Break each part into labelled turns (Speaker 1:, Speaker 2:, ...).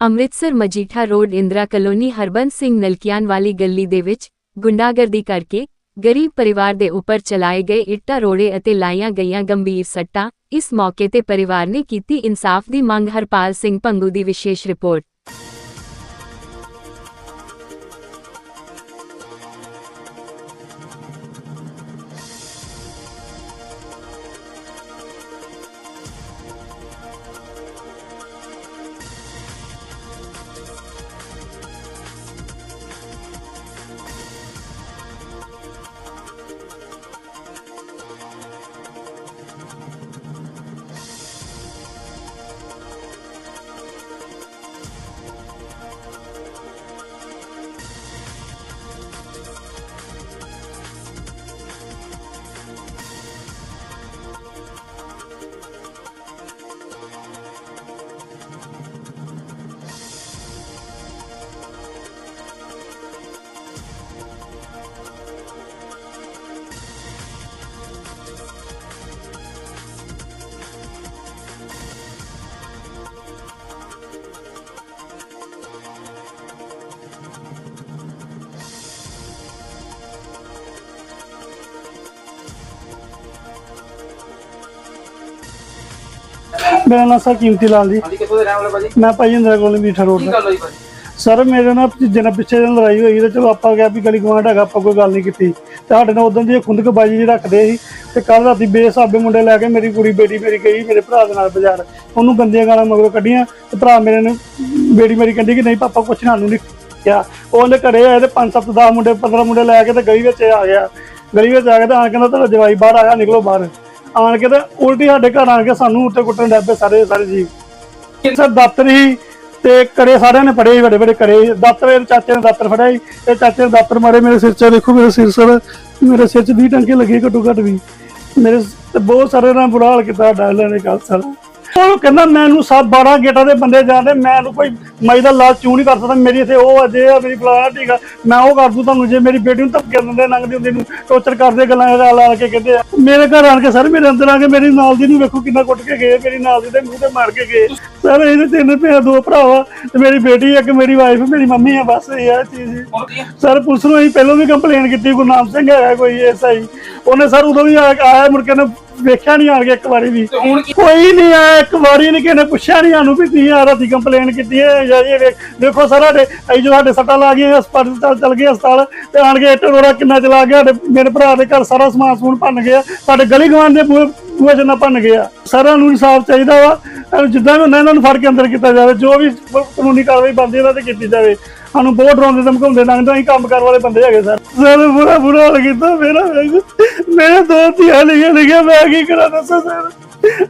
Speaker 1: Amritsar Majitha road Indira colony Harbans Singh ਨਲਕਿਆਨ ਵਾਲੀ ਗਲੀ ਦੇ ਵਿੱਚ ਗੁੰਡਾਗਰਦੀ ਕਰਕੇ ਗਰੀਬ ਪਰਿਵਾਰ ਦੇ ਉੱਪਰ ਚਲਾਏ ਗਏ ਇੱਟਾਂ, ਰੋੜੇ ਅਤੇ ਲਾਈਆਂ ਗਈਆਂ ਗੰਭੀਰ ਸੱਟਾਂ ਇਸ ਮੌਕੇ ਤੇ ਪਰਿਵਾਰ ਨੇ ਕੀਤੀ ਇਨਸਾਫ ਦੀ ਮੰਗ। ਹਰਪਾਲ ਸਿੰਘ ਪੰਗੂ ਦੀ ਵਿਸ਼ੇਸ਼ ਰਿਪੋਰਟ।
Speaker 2: ਮੇਰਾ ਨਾਮ ਸਰ ਕੀਮਤੀ ਲਾਲ ਜੀ।
Speaker 3: ਹਾਂਜੀ ਕਿੱਥੋਂ ਦੇ ਰਹਿਣ ਵਾਲੇ ਭਾਜੀ?
Speaker 2: ਮੈਂ ਭਾਈ ਇੰਦਰਾ ਕੋਲ ਮੀਠਾ ਰੋਡ
Speaker 3: ਕੀ
Speaker 2: ਦਾ।
Speaker 3: ਗੱਲ ਹੋਈ ਭਾਜੀ?
Speaker 2: ਸਰ ਮੇਰੇ ਨਾਲ ਨਾਲ ਪਿੱਛੇ ਜਿਹੇ ਲੜਾਈ ਹੋਈ ਤੇ ਚਲੋ ਆਪਾਂ ਕਿਹਾ ਵੀ ਗਲੀ ਗਵਾਂਢ ਹੈਗਾ ਆਪਾਂ ਕੋਈ ਗੱਲ ਨਹੀਂ ਕੀਤੀ। ਤੇ ਸਾਡੇ ਨਾਲ ਉਦੋਂ ਦੀ ਖੁੰਦਕ ਬਾਜੀ ਜੀ ਰੱਖਦੇ ਸੀ ਤੇ ਕੱਲ ਰਾਤੀ ਬੇਸਾਬੇ ਮੁੰਡੇ ਲੈ ਕੇ ਮੇਰੀ ਕੁੜੀ ਬੇਟੀ ਮੇਰੀ ਗਈ ਮੇਰੇ ਭਰਾ ਦੇ ਨਾਲ ਬਾਜ਼ਾਰ। ਉਹਨੂੰ ਗੰਦੀਆਂ ਗਾਲਾਂ ਮਗਰੋਂ ਕੱਢੀਆਂ ਤੇ ਭਰਾ ਮੇਰੇ ਨੇ ਬੇਟੀ ਮੇਰੀ ਕਹਿੰਦੀ ਕਿ ਨਹੀਂ ਪਾਪਾ ਕੁਛ ਸਾਨੂੰ ਨਹੀਂ ਕਿਹਾ। ਉਹਨੇ ਘਰੇ ਆਏ ਤੇ 5 7 10 ਮੁੰਡੇ 15 ਮੁੰਡੇ ਲੈ ਕੇ ਤੇ ਗਲੀ ਵਿੱਚ ਆ ਗਿਆ। ਗਲੀ ਵਿੱਚ ਆ ਕੇ ਤੇ ਆਣ ਕੇ ਨਾ ਤੁਹਾਡਾ ਜਵਾਈ ਬਾਹਰ ਆਇਆ ਨਿਕਲੋ ਬਾਹਰ। ਆਣ ਕੇ ਤੇ ਉਲਟੀ ਸਾਡੇ ਘਰ ਆਣ ਕੇ ਸਾਨੂੰ ਉੱਤੇ ਕੁੱਟਣ ਡੱਬੇ ਸਾਰੇ ਸਾਰੇ ਜੀ। ਸਰ ਦਾਤਰ ਹੀ ਤੇ ਕੜੇ ਸਾਰਿਆਂ ਨੇ ਫੜੇ ਸੀ ਵੱਡੇ ਵੱਡੇ ਕੜੇ। ਸੀ। ਦਾਤਰ ਇਹ ਚਾਚੇ ਨੇ ਦਾਤਰ ਫੜਿਆ ਸੀ ਤੇ ਚਾਚੇ ਨੇ ਦਾਤਰ ਮਾਰੇ। ਮੇਰੇ ਸਿਰ 'ਚ ਦੇਖੋ, ਮੇਰੇ ਸਿਰ ਸਰ, ਮੇਰੇ ਸਿਰ 'ਚ 20 ਟੰਕੇ ਲੱਗੇ ਘੱਟੋ ਘੱਟ ਵੀ। ਮੇਰੇ ਤੇ ਬਹੁਤ ਸਾਰੇ ਨਾਲ ਬੁਰਾ ਹਾਲ ਕੀਤਾ, ਡਾਇਲਾਂ ਨੇ ਕੱਲ ਸਾਰਾ। ਉਹ ਕਹਿੰਦਾ ਮੈਨੂੰ ਸਭ 12 ਗੇਟਾਂ ਦੇ ਬੰਦੇ ਜਾਣਦੇ, ਮੈਂ ਨੂੰ ਕੋਈ ਮਾਈ ਦਾ ਲਾਲ ਚੂੰ ਨਹੀਂ ਕਰ ਸਕਦਾ? ਮੇਰੀ ਇੱਥੇ ਉਹ ਅਜੇ ਆ, ਮੇਰੀ ਫਲਾਣਾ ਠੀਕ ਆ ਮੈਂ ਉਹ ਕਰ ਦੂੰ ਤੁਹਾਨੂੰ, ਜੇ ਮੇਰੀ ਬੇਟੀ ਨੂੰ ਧੱਕੇ ਦਿੰਦੇ ਲੰਘਦੀ ਹੁੰਦੀ ਨੂੰ, ਟੋਚਰ ਕਰਦੇ ਗੱਲਾਂ ਲਾ ਲਾ ਕੇ ਕਹਿੰਦੇ ਆ। ਮੇਰੇ ਘਰ ਆਣ ਕੇ ਸਰ ਮੇਰੇ ਅੰਦਰ ਆ ਕੇ ਮੇਰੀ ਨਾਲ ਦੀ ਨੂੰ ਵੇਖੋ ਕਿੰਨਾ ਕੁੱਟ ਕੇ ਗਏ, ਮੇਰੀ ਨਾਲ ਦੀ ਦੇ ਮੂੰਹ ਤੇ ਮਾਰ ਕੇ ਗਏ। ਸਰ, ਇਹਦੇ ਤਿੰਨ ਭੈਣ, ਦੋ ਭਰਾ ਤੇ ਮੇਰੀ ਬੇਟੀ ਇੱਕ, ਮੇਰੀ ਵਾਈਫ ਮੇਰੀ ਮੰਮੀ ਆ, ਬਸ ਇਹ ਆ ਚੀਜ਼। ਸਰ, ਪੁਲਿਸ ਨੂੰ ਅਸੀਂ ਪਹਿਲਾਂ ਵੀ ਕੰਪਲੇਨ ਕੀਤੀ ਗੁਰਨਾਮ ਸਿੰਘ ਹੈਗਾ ਕੋਈ ਐਸਆਈ ਉਹਨੇ ਸਰ ਉਦੋਂ ਵੀ ਆ- ਆਇਆ, ਮੁੜ ਕੇ ਨੇ ਵੇਖਿਆ ਨਹੀਂ ਆਣ ਕੇ ਇੱਕ ਵਾਰੀ ਵੀ।
Speaker 3: ਹੁਣ ਕੀ
Speaker 2: ਕੋਈ ਨਹੀਂ ਆਇਆ ਇੱਕ ਵਾਰੀ ਨਹੀਂ ਕਿਸੇ ਨੇ ਪੁੱਛਿਆ ਨਹੀਂ ਸਾਨੂੰ ਵੀ ਤੁਸੀਂ ਆ ਰਾਤੀ ਕੰਪਲੇਨ ਕੀਤੀ ਹੈ ਜਾਂ ਇਹ ਵੇਖ ਦੇਖੋ ਸਰ ਸਾਡੇ ਅਸੀਂ ਜੋ ਸਾਡੇ ਸੱਟਾਂ ਲਾ ਗਈਆਂ ਹਸਪਤਾਲ ਚਲ ਗਏ ਹਸਪਤਾਲ ਤੇ ਆਣ ਕੇ ਇੱਟ ਰੋੜਾ ਕਿੰਨਾ ਚਲਾ ਗਿਆ ਸਾਡੇ ਮੇਰੇ ਭਰਾ ਦੇ ਘਰ ਸਾਰਾ ਸਮਾਨ ਸਮੂਨ ਭੰਨ ਗਿਆ ਸਾਡੇ ਗਲੀ ਗਵਾਂਢ ਦੇ ਬੂਹੇ ਬੂਹੇ ਜਿੰਨਾ ਭੰਨ ਗਿਆ। ਸਾਰਿਆਂ ਨੂੰ ਇਨਸਾਫ ਚਾਹੀਦਾ ਵਾ ਅਹ ਜਿੱਦਾਂ ਵੀ ਹੁੰਦਾ ਇਹਨਾਂ ਨੂੰ ਫੜ ਕੇ ਅੰਦਰ ਕੀਤਾ ਜਾਵੇ ਜੋ ਵੀ ਕਾਨੂੰਨੀ ਕਾਰਵਾਈ ਬਣਦੀ ਇਹਨਾਂ ਤੇ ਕੀਤੀ ਜਾਵੇ। ਸਾਨੂੰ ਬਹੁਤ ਡਰਾਉਂਦੇ ਧਮਕਾਉਂਦੇ ਲੰਘਦਾ ਅਸੀਂ ਕੰਮ ਕਰਨ ਵਾਲੇ ਬੰਦੇ ਹੈਗੇ ਸਰ। ਸਰ ਬੁਰਾ ਬੁਰਾ ਹਾਲ ਕੀਤਾ ਮੇਰਾ ਮੇਰੇ ਦੋ ਧੀਆਂ ਲਿਖੀਆਂ ਲਿਖਿਆ ਮੈਂ ਕੀ ਕਰਾਂ ਦੱਸੋ ਸਰ?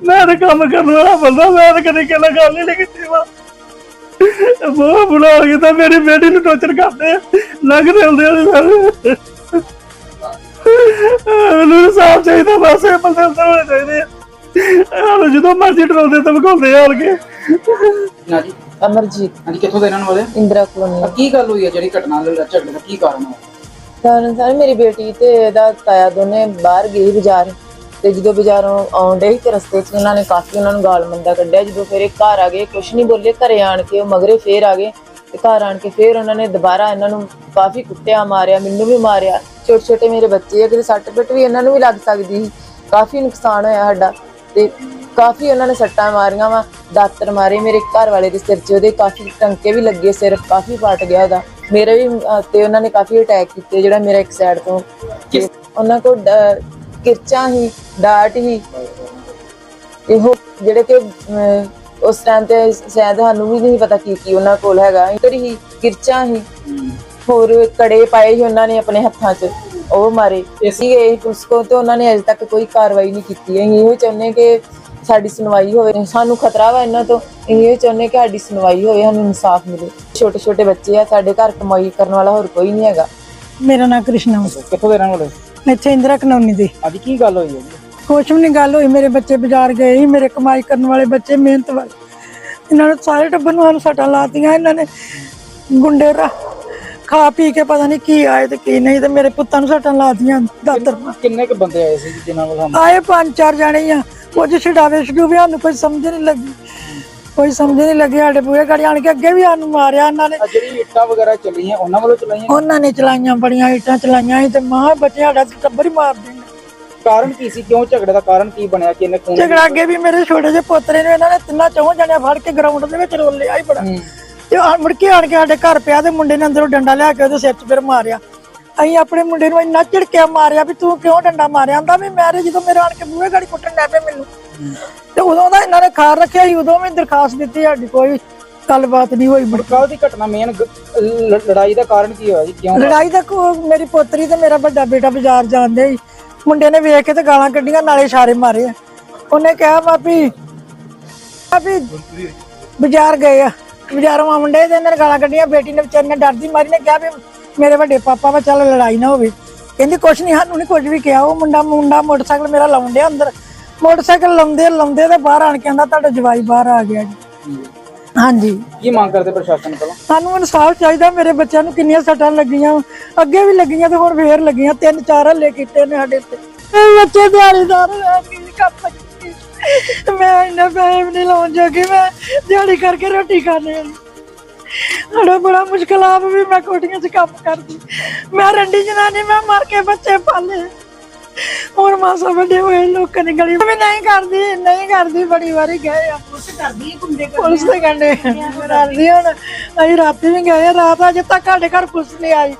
Speaker 2: ਮੈਂ ਤਾਂ ਕੰਮ ਕਰਨ ਵਾਲਾ ਬੰਦਾ ਮੈਂ ਤਾਂ ਕਦੇ ਕਿਹਨਾਂ ਗੱਲ ਨਹੀਂ ਕੀਤੀ ਵਾ ਬਹੁਤ ਬੁਰਾ ਹਾਲ ਕੀਤਾ ਮੇਰੀ ਬੇਟੀ ਨੂੰ ਟੌਰਚਰ ਕਰਦੇ ਆ। ਲੰਘਦੇ ਹੁੰਦੇ ਆ ਸਰ। ਮੈਨੂੰ ਸਾਫ਼ ਚਾਹੀਦਾ ਬਸ ਇਹ ਬੰਦੇ ਹੋਣੇ ਚਾਹੀਦੇ ਆ। ਜਦੋਂ ਮਰਜ਼ੀ ਡਰਾਉਂਦੇ ਧਮਕਾਉਂਦੇ ਆ ਆਣ ਕੇ
Speaker 3: ਨਾ ਜੀ।
Speaker 4: ਅਮਰਜੀਤ।
Speaker 3: ਹਾਂਜੀ ਕਿੱਥੋਂ ਦੇ ਰਹਿਣ ਵਾਲੇ?
Speaker 4: ਇੰਦਰਾ ਕਲੋਨੀ।
Speaker 3: ਆ ਕੀ ਗੱਲ ਹੋਈ ਹੈ ਜਿਹੜੀ ਘਟਨਾ ਲਈ ਝਗੜੇ ਦਾ ਕੀ ਕਾਰਨ ਹੈ
Speaker 4: ਕਾਰਨ ਸਰ ਮੇਰੀ ਬੇਟੀ ਤੇ ਇਹਦਾ ਤਾਇਆ ਦੋਨੇ ਬਾਹਰ ਗਏ ਬਾਜ਼ਾਰ। ਤੇ ਜਦੋਂ ਬਾਜ਼ਾਰੋਂ ਆਉਂਦੇ ਸੀ ਤੇ ਰਸਤੇ 'ਚ ਉਹਨਾਂ ਨੇ ਕਾਫੀ ਉਹਨਾਂ ਨੂੰ ਗਾਲ ਮੰਦਾ ਕੱਢਿਆ। ਜਦੋਂ ਫਿਰ ਇਹ ਘਰ ਆ ਗਏ ਕੁਛ ਨਹੀਂ ਬੋਲੇ ਘਰੇ ਆਣ ਕੇ ਉਹ ਮਗਰੇ ਫੇਰ ਆ ਗਏ। ਤੇ ਘਰ ਆਣ ਕੇ ਫੇਰ ਉਹਨਾਂ ਨੇ ਦੁਬਾਰਾ ਇਹਨਾਂ ਨੂੰ ਕਾਫੀ ਕੁੱਟਿਆ ਮਾਰਿਆ ਮੈਨੂੰ ਵੀ ਮਾਰਿਆ। ਛੋਟੇ ਛੋਟੇ ਮੇਰੇ ਬੱਚੇ ਆ ਕਿਤੇ ਸੱਟ ਪਿੱਟ ਵੀ ਇਹਨਾਂ ਨੂੰ ਵੀ ਲੱਗ ਸਕਦੀ ਸੀ। ਕਾਫੀ ਨੁਕਸਾਨ ਹੋਇਆ ਸਾਡਾ। ਤੇ ਕਾਫੀ ਉਹਨਾਂ ਨੇ ਸੱਟਾਂ ਮਾਰੀਆਂ ਵਾ ਦਾਤਰ ਮਾਰੇ ਮੇਰੇ ਘਰ ਵਾਲੇ ਦੇ ਸਿਰ 'ਚ ਉਹਦੇ ਕਾਫੀ ਟੰਕੇ ਵੀ ਲੱਗੇ ਸਿਰ ਕਾਫੀ ਫਟ ਗਿਆ ਉਹਦਾ। ਮੇਰੇ ਵੀ ਅਹ, ਤੇ ਉਹਨਾਂ ਨੇ ਕਾਫੀ ਅਟੈਕ ਕੀਤੇ ਜਿਹੜਾ ਮੇਰਾ ਇੱਕ ਸਾਈਡ ਤੋਂ। ਤੇ ਉਹਨਾਂ ਕੋਲ ਡ- ਕਿਰਚਾਂ ਹੀ ਡਾਟ ਹੀ। ਇਹੋ ਜਿਹੜੇ ਕਿ ਉਸ ਟਾਈਮ ਤੇ ਸ਼ਾਇਦ ਸਾਨੂੰ ਵੀ ਨਹੀਂ ਪਤਾ ਕੀ ਕੀ ਉਹਨਾਂ ਕੋਲ ਹੈਗਾ। ਇੱਧਰ ਹੀ ਕਿਰਚਾਂ ਹੀ। ਹੋਰ ਕੜੇ ਪਾਏ ਸੀ ਉਹਨਾਂ ਨੇ ਆਪਣੇ ਹੱਥਾਂ 'ਚ। ਉਹ ਮਾਰੇ। ਅਸੀਂ ਗਏ ਪੁਲਿਸ ਕੋ ਤੇ ਉਹਨਾਂ ਨੇ ਅਜੇ ਤੱਕ ਕੋਈ ਕਾਰਵਾਈ ਨਹੀਂ ਕੀਤੀ। ਅਸੀਂ ਇਹੋ ਚਾਹੁੰਦੇ ਕਿ ਸਾਡੀ ਸੁਣਵਾਈ ਹੋਵੇ ਸਾਨੂੰ ਖਤਰਾ ਵਾ ਇਹਨਾਂ ਤੋਂ ਇਹ ਚਾਹੁੰਦੇ ਕਿ ਸਾਡੀ ਸੁਣਵਾਈ ਹੋਵੇ ਸਾਨੂੰ ਇਨਸਾਫ ਮਿਲੇ। ਛੋਟੇ ਛੋਟੇ ਬੱਚੇ ਆ ਸਾਡੇ ਘਰ ਕਮਾਈ ਕਰਨ ਵਾਲਾ ਹੋਰ ਕੋਈ ਨਹੀਂ ਹੈਗਾ।
Speaker 5: ਮੇਰਾ ਨਾਮ ਕ੍ਰਿਸ਼ਨਾ
Speaker 3: ਕਿੱਥੋਂ ਦੇ ਰਹਿਣ ਵਾਲੇ
Speaker 5: ਮੈਂ ਇੱਥੇ ਇੰਦਰਾ ਕਨੌਨੀ ਦੀ।
Speaker 3: ਅੱਜ ਕੀ ਗੱਲ ਹੋਈ ਹੈ ਜੀ?
Speaker 5: ਕੁਛ ਵੀ ਨਹੀਂ ਗੱਲ ਹੋਈ। ਮੇਰੇ ਬੱਚੇ ਬਾਜ਼ਾਰ ਗਏ ਸੀ ਮੇਰੇ ਕਮਾਈ ਕਰਨ ਵਾਲੇ ਬੱਚੇ ਮਿਹਨਤ ਵਾਲੇ। ਇਹਨਾਂ ਨੇ ਸਾਰੇ ਟੱਬਰ ਨੂੰ ਸਾਨੂੰ ਸੱਟਾਂ ਲਾਤੀਆਂ ਇਹਨਾਂ ਨੇ ਗੁੰਡੇ ਰਾ ਖਾ ਪੀ ਕੇ ਪਤਾ ਨਹੀਂ ਕੀ ਆਏ ਤੇ ਕੀ ਨਹੀਂ ਤੇ ਮੇਰੇ ਪੁੱਤਾਂ ਨੂੰ ਸੱਟਾਂ ਲਾਤੀਆਂ ਦਾਤਰ।
Speaker 3: ਕਿੰਨੇ ਕ ਬੰਦੇ ਆਏ ਸੀ ਜਿਨ੍ਹਾਂ ਵੱਲ ਹਮਲਾ?
Speaker 5: ਆਏ ਪੰਜ ਚਾਰ ਜਾਣੇ ਆ। ਕੁਝ ਛਡਾਵੇ ਛਡੂਵੇ ਸਾਨੂੰ ਕੋਈ ਸਮਝ ਨਹੀਂ ਲੱਗੀ। ਕੋਈ ਸਮਝ ਨਹੀਂ ਲੱਗੀ ਸਾਡੇ ਬੂਹੇ ਗਾੜੀ ਆਣ ਕੇ ਅੱਗੇ ਵੀ ਸਾਨੂੰ ਮਾਰਿਆ ਇਹਨਾਂ ਨੇ।
Speaker 3: ਜਿਹੜੀ ਇੱਟਾਂ ਵਗੈਰਾ ਚੱਲੀਆਂ ਉਹਨਾਂ ਵੱਲੋਂ ਚਲਾਈਆਂ?
Speaker 5: ਉਹਨਾਂ ਨੇ ਚਲਾਈਆਂ ਬੜੀਆਂ ਇੱਟਾਂ ਚਲਾਈਆਂ ਸੀ ਤੇ ਮਾਂ ਬੱਚੇ ਸਾਡਾ ਟੱਬਰ ਹੀ ਮਾਰ ਦੇਣ
Speaker 3: ਕਾਰਨ ਕੀ ਸੀ? ਕਿਉਂ ਝਗੜੇ ਦਾ ਕਾਰਨ ਕੀ ਬਣਿਆ? ਕਿ ਇਹਨੇ
Speaker 5: ਝਗੜਾ ਅੱਗੇ ਵੀ ਮੇਰੇ ਛੋਟੇ ਜਿਹੇ ਪੋਤਰੇ ਨੇ ਇਹਨਾਂ ਨੇ ਤਿੰਨਾਂ ਚੌਂ ਜਣਿਆਂ ਫੜ ਕੇ ਗਰਾਊਂਡ ਦੇ ਵਿੱਚ ਰੋਲਿਆ ਹੀ ਬੜਾ। ਤੇ ਆ ਮੁੜ ਕੇ ਆਣ ਕੇ ਸਾਡੇ ਘਰ ਪਿਆ ਤੇ ਮੁੰਡੇ ਨੇ ਅੰਦਰੋਂ ਡੰਡਾ ਲਿਆ ਕੇ ਉਹਦੇ ਸਿਰ 'ਚ ਫਿਰ ਮਾਰਿਆ। ਅਸੀਂ ਆਪਣੇ ਮੁੰਡੇ ਨੂੰ ਇੰਨਾ ਝਿੜਕਿਆ ਮਾਰਿਆ ਵੀ ਤੂੰ ਕਿਉਂ ਡੰਡਾ ਮਾਰਿਆ? ਆਂਦਾ ਵੀ ਮੈਂ ਜਦੋਂ ਮੇਰੇ ਆਣ ਕੇ ਬੂਹੇ ਗਾੜੀ ਕੁੱਟਣ ਲੱਗ ਪਏ ਮੈਨੂੰ। ਤੇ ਉਦੋਂ ਦਾ ਇਹਨਾਂ ਨੇ ਖਾਰ ਰੱਖਿਆ ਸੀ ਉਦੋਂ ਵੀ ਦਰਖਾਸਤ ਦਿੱਤੀ ਸਾਡੀ ਕੋਈ ਗੱਲਬਾਤ ਨਹੀਂ ਹੋਈ ਮੁੜ ਕੇ।
Speaker 3: ਦੀ ਘਟਨਾ ਮੇਨ ਲੜਾਈ ਦਾ ਕਾਰਨ ਕੀ ਹੋਇਆ ਜੀ? ਕਿਉਂ
Speaker 5: ਲੜਾਈ ਦਾ ਕੋ ਮੇਰੀ ਪੋਤਰੀ ਤੇ ਮੇਰਾ ਵੱਡਾ ਬੇਟਾ ਬਾਜ਼ਾਰ ਜਾਂਦੇ ਸੀ। ਮੁੰਡੇ ਨੇ ਵੇਖ ਕੇ ਤੇ ਗਾਲਾਂ ਕੱਢੀਆਂ ਨਾਲੇ ਇਸ਼ਾਰੇ ਮਾਰੇ ਆ। ਉਹਨੇ ਕਿਹਾ ਭਾਬੀ ਭਾਬੀ ਬਾਜ਼ਾਰ ਗਏ ਆ। ਬਾਜ਼ਾਰੋਂ ਆ ਮੁੰਡੇ ਤੇ ਇਹਨਾਂ ਨੇ ਗਾਲਾਂ ਕੱਢੀਆਂ ਬੇਟੀ ਨੇ ਵਿਚਾਰੀ ਨੇ ਡਰਦੀ ਮਾਰੀ ਨੇ ਕਿਹਾ ਵੀ ਮੇਰੇ ਵੱਡੇ ਪਾਪਾ ਵਾ ਚੱਲ ਲੜਾਈ ਨਾ ਹੋਵੇ। ਕਹਿੰਦੀ ਕੁਛ ਨਹੀਂ ਸਾਨੂੰ ਨਹੀਂ ਕੁਝ ਵੀ ਕਿਹਾ। ਉਹ ਮੁੰਡਾ ਮੁੰਡਾ ਮੋਟਰਸਾਈਕਲ ਮੇਰਾ ਲਾਉਂਦੇ ਅੰਦਰ। ਮੋਟਰਸਾਈਕਲ ਲਾਉਂਦੇ ਲਾਉਂਦੇ ਤੇ ਬਾਹਰ ਆਣ ਕੇ ਆਂਦਾ ਤੁਹਾਡਾ ਜਵਾਈ ਬਾਹਰ ਆ ਗਿਆ ਜੀ। ਹਾਂਜੀ।
Speaker 3: ਕੀ ਮੰਗ ਕਰਦੇ ਪ੍ਰਸ਼ਾਸਨ ਕੋਲੋਂ
Speaker 5: ਸਾਨੂੰ ਇਨਸਾਫ ਚਾਹੀਦਾ ਮੇਰੇ ਬੱਚਿਆਂ ਨੂੰ ਕਿੰਨੀਆਂ ਸੱਟਾਂ ਲੱਗੀਆਂ ਅੱਗੇ ਵੀ ਲੱਗੀਆਂ ਤੇ ਹੁਣ ਫੇਰ ਲੱਗੀਆਂ ਤਿੰਨ ਚਾਰ ਹੱਲੇ ਕੀਤੇ ਨੇ ਸਾਡੇ ਤੇ। ਬੱਚੇ ਦਿਹਾੜੀਦਾਰ ਕੇ ਕੰਮ ਮੈਂ ਇੰਨਾ ਪੈਸੇ ਵੀ ਨਹੀਂ ਲਾਉਣ ਜੋਗੀ ਮੈਂ ਦਿਹਾੜੀ ਕਰਕੇ ਰੋਟੀ ਖਾਣੇ ਸਾਡਾ ਬੜਾ ਮੁਸ਼ਕਲ ਆਪ ਵੀ ਮੈਂ ਕੋਟੀਆਂ 'ਚ ਕੰਮ ਕਰਦੀ। ਮੈਂ ਰੰਡੀ ਜਨਾਨੀ ਮੈਂ ਮਰ ਕੇ ਬੱਚੇ ਪਾਲੇ। ਹੁਣ ਮਾਸਾ ਵੱਡੇ ਹੋਏ ਲੋਕਾਂ ਨੇ ਗਲੀ ਵੀ ਨਹੀਂ ਕਰਦੀ ਨਹੀਂ ਕਰਦੀ ਬੜੀ ਵਾਰੀ ਗਏ ਆ। ਪੁਲਿਸ ਕਰਦੀ ਹੈ ਗੁੰਡੇ ਪੁਲਿਸ ਦੇ ਕੰਡੇ। ਕਰਦੀ ਹੁਣ। ਅਸੀਂ ਰਾਤੀ ਵੀ ਗਏ ਆ, ਰਾਤ ਅਜੇ ਤੱਕ ਸਾਡੇ ਘਰ ਪੁਲਿਸ ਨਹੀਂ ਆਈ।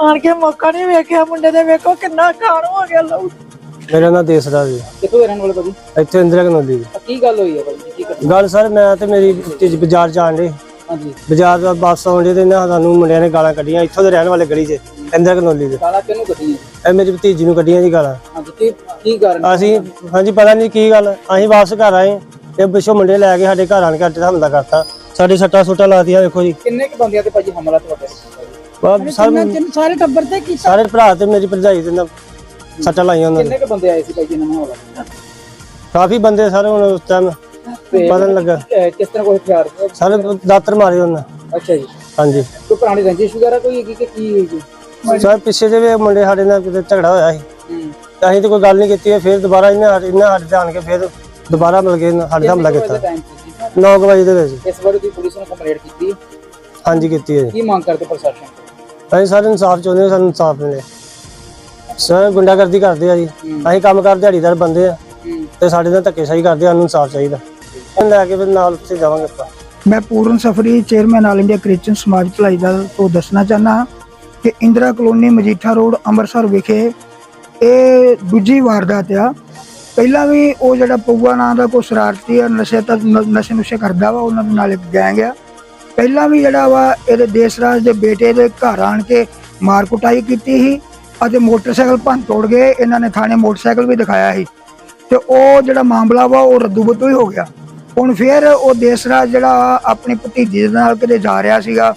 Speaker 5: ਆਣ ਕੇ ਮੌਕਾ ਨਹੀਂ ਵੇਖਿਆ ਮੁੰਡੇ ਦੇ ਵੇਖੋ ਕਿੰਨਾ ਖਾਣ ਹੋ ਗਿਆ ਲਊ
Speaker 6: ਮੇਰਾ ਨਾਮ ਦੇਸਰਾਜ ਜੀ
Speaker 3: ਕਿੱਥੋਂ ਦੇ ਰਹਿਣ ਵਾਲੇ ਭਾਜੀ?
Speaker 6: ਇੱਥੇ ਇੰਦਰਾ ਕਨੋਲੀ ਦੀ
Speaker 3: ਆ ਕੀ ਗੱਲ ਹੋਈ ਹੈ ਭਾਜੀ? ਕੀ ਘਟਨਾ?
Speaker 6: ਗੱਲ ਸਰ ਮੈਂ ਤੇ ਮੇਰੀ ਭਤੀਜੀ ਬਾਜ਼ਾਰ ਜਾਣ ਦੇ
Speaker 3: ਹਾਂਜੀ।
Speaker 6: ਬਾਜ਼ਾਰ ਦਾ ਬੱਸ ਆਉਂਦੇ ਤੇ ਨਾ ਸਾਨੂੰ ਮੁੰਡਿਆਂ ਨੇ ਗਾਲਾਂ ਕੱਢੀਆਂ। ਇੱਥੋਂ ਦੇ ਰਹਿਣ ਵਾਲੇ ਗਲੀ 'ਚ ਇੰਦਰਾ ਕਨੋਲੀ ਦੇ।
Speaker 3: ਕਾਲਾ ਕਿਹਨੂੰ ਕੱਢੀ ਹੈ
Speaker 6: ਇਹ ਮੇਰੀ ਭਤੀਜੀ ਨੂੰ ਕੱਢੀਆਂ ਜੀ ਗਾਲਾਂ।
Speaker 3: ਹਾਂਜੀ ਕੀ ਕੀ ਕਾਰਨ?
Speaker 6: ਅਸੀਂ ਹਾਂਜੀ ਪਤਾ ਨਹੀਂ ਕੀ ਗੱਲ। ਅਸੀਂ ਵਾਪਸ ਘਰ ਆਏ। ਤੇ ਪਿੱਛੋਂ ਮੁੰਡੇ ਲੈ ਕੇ ਸਾਡੇ ਘਰ ਆਣ ਕੇ ਦਾ ਹਮਲਾ ਕਰਤਾ। ਸਾਡੇ ਸੱਟਾਂ ਸੁੱਟਾਂ ਲਾਤੀਆਂ ਵੇਖੋ ਜੀ।
Speaker 3: ਕਿੰਨੇ ਕੁ ਬੰਦਿਆਂ ਤੇ ਭਾਜੀ ਹਮਲਾ ਤੁਹਾਡੇ
Speaker 6: ਬਸ ਸਰ
Speaker 5: ਸਾਰੇ ਟੱਬਰ ਤੇ ਕੀ
Speaker 6: ਸਾਰੇ ਭਰਾ ਤੇ ਮੇਰੀ ਭਰਜਾਈ ਦੇ ਨਾਲ ਸੱਟਾਂ ਲਾਈਆਂ ਉਹਨਾਂ ਨੇ।
Speaker 3: ਕਿੰਨੇ ਕੁ ਬੰਦੇ ਆਏ ਸੀ ਭਾਜੀ ਇਹਨਾਂ ਨੂੰ ਹਮਲਾ
Speaker 6: ਕਾਫੀ ਬੰਦੇ ਸਾਰੇ ਹੁਣ ਉਸ ਟਾਈਮ ਪਤਾ ਨੀ ਲੱਗਾ।
Speaker 3: ਅਹ ਕਿਸ ਤਰ੍ਹਾਂ ਕੋਈ ਹਥਿਆਰ?
Speaker 6: ਸਾਰੇ ਦਾਤਰ ਮਾਰੇ ਉਹਨਾਂ।
Speaker 3: ਅੱਛਾ ਜੀ।
Speaker 6: ਹਾਂਜੀ।
Speaker 3: ਕੋਈ ਪੁਰਾਣੀ ਰੰਜਿਸ਼ ਵਗੈਰਾ ਕੋਈ ਹੈਗੀ ਕਿ ਕੀ ਹੋਈ ਜੀ
Speaker 6: ਸਰ ਪਿੱਛੇ ਜੇ ਵੀ ਮੁੰਡੇ ਸਾਡੇ ਨਾਲ ਕਿਤੇ ਝਗੜਾ ਹੋਇਆ ਸੀ।
Speaker 3: ਹੂੰ।
Speaker 6: ਤੇ ਅਸੀਂ ਤੇ ਕੋਈ ਗੱਲ ਨਹੀਂ ਕੀਤੀ ਹੈ, ਫਿਰ ਦੁਬਾਰਾ ਇਹਨੇ ਸਾਡੇ ਇਹਨਾਂ ਸਾਡੇ ਤੇ ਆਣ ਕੇ ਫਿਰ ਦੁਬਾਰਾ ਮਿਲ ਕੇ ਸਾਡੇ ਤੇ ਹਮਲਾ ਕੀਤਾ।
Speaker 3: ਟਾਈਮ ਸੀ
Speaker 6: 9 ਵਜੇ ਦੇ ਵਿੱਚ।
Speaker 3: ਇਸ ਬਾਰੇ ਦੀ ਪੁਲਿਸ ਨੂੰ ਕੰਪਲੇਂਟ ਕੀਤੀ? ਹੈ।
Speaker 6: ਹਾਂਜੀ ਕੀਤੀ ਹੈ ਜੀ।
Speaker 3: ਕੀ ਮੰਗ ਕਰਦੇ ਪ੍ਰਸ਼ਾਸਨ ਤੋਂ?
Speaker 6: ਅਸੀਂ ਸਾਰੇ ਇਨਸਾਫ ਚਾਹੁੰਦੇ ਹਾਂ ਸਾਨੂੰ ਇਨਸਾਫ ਮਿਲੇ। ਸਰ ਗੁੰਡਾਗਰਦੀ ਕਰਦੇ ਆ ਜੀ। ਅਸੀਂ ਕੰਮ ਕਰ ਦਿਹਾੜੀਦਾਰ ਬੰਦੇ ਆ ਤੇ ਸਾਡੇ ਨਾਲ ਧੱਕੇਸ਼ਾਹੀ ਕਰਦੇ ਆ ਸਾਨੂੰ ਇਨਸਾਫ ਚਾਹੀਦਾ। ਇਹਨੂੰ ਲੈ ਕੇ ਫਿਰ ਨਾਲ ਉੱਥੇ ਜਾਵਾਂਗੇ ਆਪਾਂ।
Speaker 7: ਮੈਂ Puran Safri chairman all India Christian Samaj Bhalai Dal ਤੋਂ ਦੱਸਣਾ ਚਾਹਨਾ ਹਾਂ ਕਿ ਇੰਦਰਾ ਕਲੋਨੀ ਮਜੀਠਾ ਰੋਡ ਅੰਮ੍ਰਿਤਸਰ ਵਿਖੇ ਇਹ ਦੂਜੀ ਵਾਰਦਾਤ ਆ। ਪਹਿਲਾਂ ਵੀ ਉਹ ਜਿਹੜਾ ਪਊਆ ਨਾਂ ਦਾ ਕੋਈ ਸ਼ਰਾਰਤੀ ਆ ਨਸ਼ੇ ਤਾਂ ਨਸ਼ੇ ਨੁਸ਼ੇ ਕਰਦਾ ਵਾ ਉਹਨਾਂ ਦੇ ਨਾਲ ਇੱਕ ਗੈਂਗ ਆ। ਪਹਿਲਾਂ ਵੀ ਜਿਹੜਾ ਵਾ ਇਹਦੇ ਦੇਸਰਾਜ ਦੇ ਬੇਟੇ ਦੇ ਘਰ ਆਣ ਕੇ ਮਾਰ ਕੁਟਾਈ ਕੀਤੀ ਸੀ। ਅਤੇ ਮੋਟਰਸਾਈਕਲ ਭੰਨ ਤੋੜ ਗਏ ਇਹਨਾਂ ਨੇ ਥਾਣੇ ਮੋਟਰਸਾਈਕਲ ਵੀ ਦਿਖਾਇਆ ਸੀ। ਤੇ ਉਹ ਜਿਹੜਾ ਮਾਮਲਾ ਵਾ ਉਹ ਰੱਦੂ ਹੀ ਹੋ ਗਿਆ। ਹੁਣ ਫਿਰ ਉਹ ਦੇਸਰਾਜ ਜਿਹੜਾ ਆਪਣੀ ਭਤੀਜੀ ਦੇ ਨਾਲ ਕਿਤੇ ਜਾ ਰਿਹਾ ਸੀਗਾ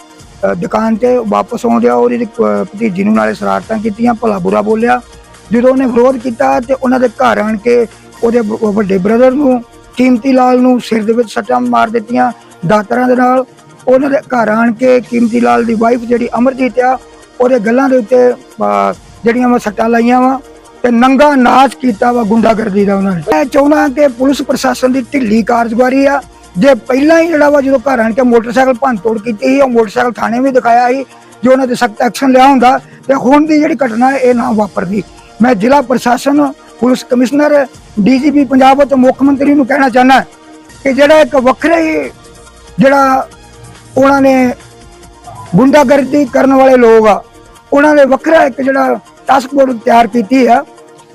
Speaker 7: ਦੁਕਾਨ ਤੇ ਵਾਪਸ ਆਉਂਦਿਆ ਉਹਦੀ ਅ, ਭਤੀਜੀ ਨੂੰ ਨਾਲੇ ਸ਼ਰਾਰਤਾਂ ਕੀਤੀਆਂ ਭਲਾ ਬੁਰਾ ਬੋਲਿਆ। ਜਦੋਂ ਉਹਨੇ ਵਿਰੋਧ ਕੀਤਾ ਤੇ ਉਹਨਾਂ ਦੇ ਘਰ ਆਣ ਕੇ ਉਹਦੇ ਵੱਡੇ ਬ੍ਰਦਰ ਨੂੰ ਕੀਮਤੀ ਲਾਲ ਨੂੰ ਸਿਰ ਦੇ ਵਿੱਚ ਸੱਟਾਂ ਮਾਰ ਦਿੱਤੀਆਂ ਦਾਤਰਾਂ ਦੇ ਨਾਲ। ਉਹਨਾਂ ਦੇ ਘਰ ਆਣ ਕੇ ਕੀਮਤੀ ਲਾਲ ਦੀ ਵਾਈਫ ਜਿਹੜੀ ਅਮਰਜੀਤ ਆ ਉਹਦੇ ਗੱਲਾਂ ਦੇ ਉੱਤੇ ਜਿਹੜੀਆਂ ਵਾ ਸੱਟਾਂ ਲਾਈਆਂ ਵਾ ਤੇ ਨੰਗਾ ਨਾਚ ਕੀਤਾ ਵਾ ਗੁੰਡਾਗਰਦੀ ਦਾ ਉਹਨਾਂ ਨੇ। ਮੈਂ ਚਾਹੁੰਦਾ ਕਿ ਪੁਲਿਸ ਪ੍ਰਸ਼ਾਸਨ ਦੀ ਢਿੱਲੀ ਕਾਰਜਗੁਜ਼ਾਰੀ ਆ। ਜੇ ਪਹਿਲਾਂ ਹੀ ਜਿਹੜਾ ਵਾ ਜਦੋਂ ਘਰ ਆਣ ਕੇ ਮੋਟਰਸਾਈਕਲ ਭੰਨ ਤੋੜ ਕੀਤੀ ਸੀ ਉਹ ਮੋਟਰਸਾਈਕਲ ਥਾਣੇ ਵੀ ਦਿਖਾਇਆ ਸੀ ਜੋ ਉਹਨਾਂ ਤੇ ਸਖਤ ਐਕਸ਼ਨ ਲਿਆ ਹੁੰਦਾ ਤੇ ਹੁਣ ਦੀ ਜਿਹੜੀ ਘਟਨਾ ਹੈ, ਇਹ ਨਾ ਵਾਪਰਦੀ। ਮੈਂ ਜ਼ਿਲ੍ਹਾ ਪ੍ਰਸ਼ਾਸਨ ਪੁਲਿਸ ਕਮਿਸ਼ਨਰ ਡੀਜੀਪੀ ਪੰਜਾਬ ਅਤੇ ਮੁੱਖ ਮੰਤਰੀ ਨੂੰ ਕਹਿਣਾ ਚਾਹੁੰਦਾ ਕਿ ਜਿਹੜਾ ਇੱਕ ਵੱਖਰੇ ਹੀ ਜਿਹੜਾ ਉਹਨਾਂ ਨੇ ਗੁੰਡਾਗਰਦੀ ਕਰਨ ਵਾਲੇ ਲੋਕ ਆ ਉਹਨਾਂ ਨੇ ਵੱਖਰਾ ਇੱਕ ਜਿਹੜਾ ਟਾਸਕ ਫੋਰਸ ਤਿਆਰ ਕੀਤੀ ਆ,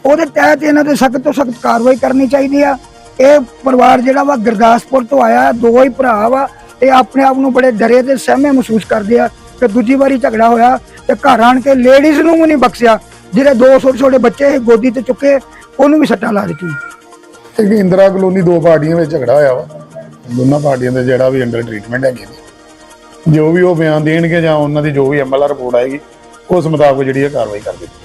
Speaker 7: ਉਹਦੇ ਤਹਿਤ ਇਹਨਾਂ ਤੇ ਸਖਤ ਤੋਂ ਸਖਤ ਕਾਰਵਾਈ ਕਰਨੀ ਚਾਹੀਦੀ ਆ। ਇਹ ਪਰਿਵਾਰ ਜਿਹੜਾ ਵਾ ਗੁਰਦਾਸਪੁਰ ਤੋਂ ਆਇਆ, ਦੋ ਹੀ ਭਰਾ ਵਾ, ਇਹ ਆਪਣੇ ਆਪ ਨੂੰ ਬੜੇ ਡਰੇ ਤੇ ਸਹਿਮੇ ਮਹਿਸੂਸ ਕਰਦੇ ਆ ਕਿ ਦੂਜੀ ਵਾਰੀ ਝਗੜਾ ਹੋਇਆ ਤੇ ਘਰ ਆਣ ਕੇ ਲੇਡੀਜ਼ ਨੂੰ ਵੀ ਨਹੀਂ ਬਖਸ਼ਿਆ, ਜਿਹੜੇ ਦੋ ਛੋਟੇ ਛੋਟੇ ਬੱਚੇ ਸੀ ਗੋਦੀ ਤੇ ਚੁੱਕੇ, ਉਹਨੂੰ ਵੀ ਸੱਟਾਂ ਲਾ ਦਿੱਤੀ
Speaker 8: ਇੱਕ ਇੰਦਰਾ ਕਲੋਨੀ, ਦੋ ਪਾਰਟੀਆਂ ਵਿੱਚ ਝਗੜਾ ਹੋਇਆ ਵਾ। ਦੋਨਾਂ ਪਾਰਟੀਆਂ ਦੇ ਜਿਹੜਾ ਵੀ ਅੰਡਰ ਟ੍ਰੀਟਮੈਂਟ ਹੈਗੇ ਨੇ। ਜੋ ਵੀ ਉਹ ਬਿਆਨ ਦੇਣਗੇ ਜਾਂ ਉਹਨਾਂ ਦੀ ਜੋ ਵੀ ਐਮਐਲਆਰ ਰਿਪੋਰਟ ਆਏਗੀ, ਉਸ ਮੁਤਾਬਕ ਜਿਹੜੀ ਹੈ ਕਾਰਵਾਈ ਕਰ ਦਿੱਤੀ